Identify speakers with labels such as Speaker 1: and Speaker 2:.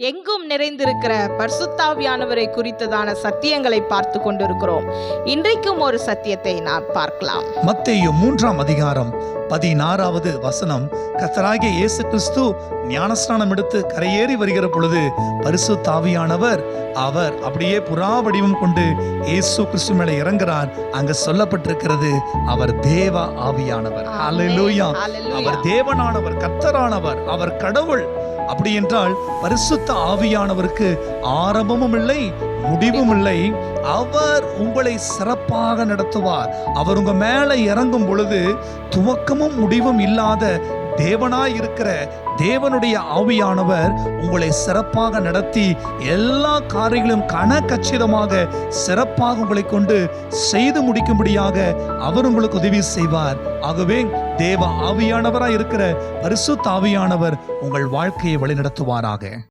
Speaker 1: எங்கும் நிறைந்திருக்கிற பரிசுத்தாவியானவரை குறித்ததான சத்தியங்களை பார்த்து கொண்டிருக்கிறோம். இன்றைக்கும் ஒரு சத்தியத்தை நாம் பார்க்கலாம்.
Speaker 2: மத்தேயு மூன்றாம் அதிகாரம் பதினாறாவது வசனம். கத்தராகிய இயேசு கிறிஸ்து ஞானஸ்நானம் எடுத்து கரையேறி வருகிற பொழுது பரிசு தாவியானவர் அவர் அப்படியே புறா வடிவம் கொண்டு இயேசு கிறிஸ்து மேல இறங்குறார் அங்க சொல்லப்பட்டிருக்கிறது அவர் தேவ ஆவியானவர். அவர் தேவனானவர் கர்த்தரானவர் அவர் கடவுள். அப்படி என்றால் பரிசுத்த ஆவியானவருக்கு ஆரம்பமும் இல்லை முடிவும் இல்லை அவர் உங்களை சிறப்பாக நடத்துவார். அவர் உங்க மேல இறங்கும் பொழுது துவக்கமும் முடிவும் இல்லாத தேவனாய் இருக்கிற தேவனுடைய ஆவியானவர் உங்களை சிறப்பாக நடத்தி எல்லா காரியங்களும் கனகச்சிதமாக சிறப்பாக உங்களை கொண்டு செய்து முடிக்கும்படியாக அவர் உங்களுக்கு உதவி செய்வார். ஆகவே தேவ ஆவியானவராய் இருக்கிற பரிசுத்த ஆவியானவர் உங்கள் வாழ்க்கையை வழிநடத்துவாராக.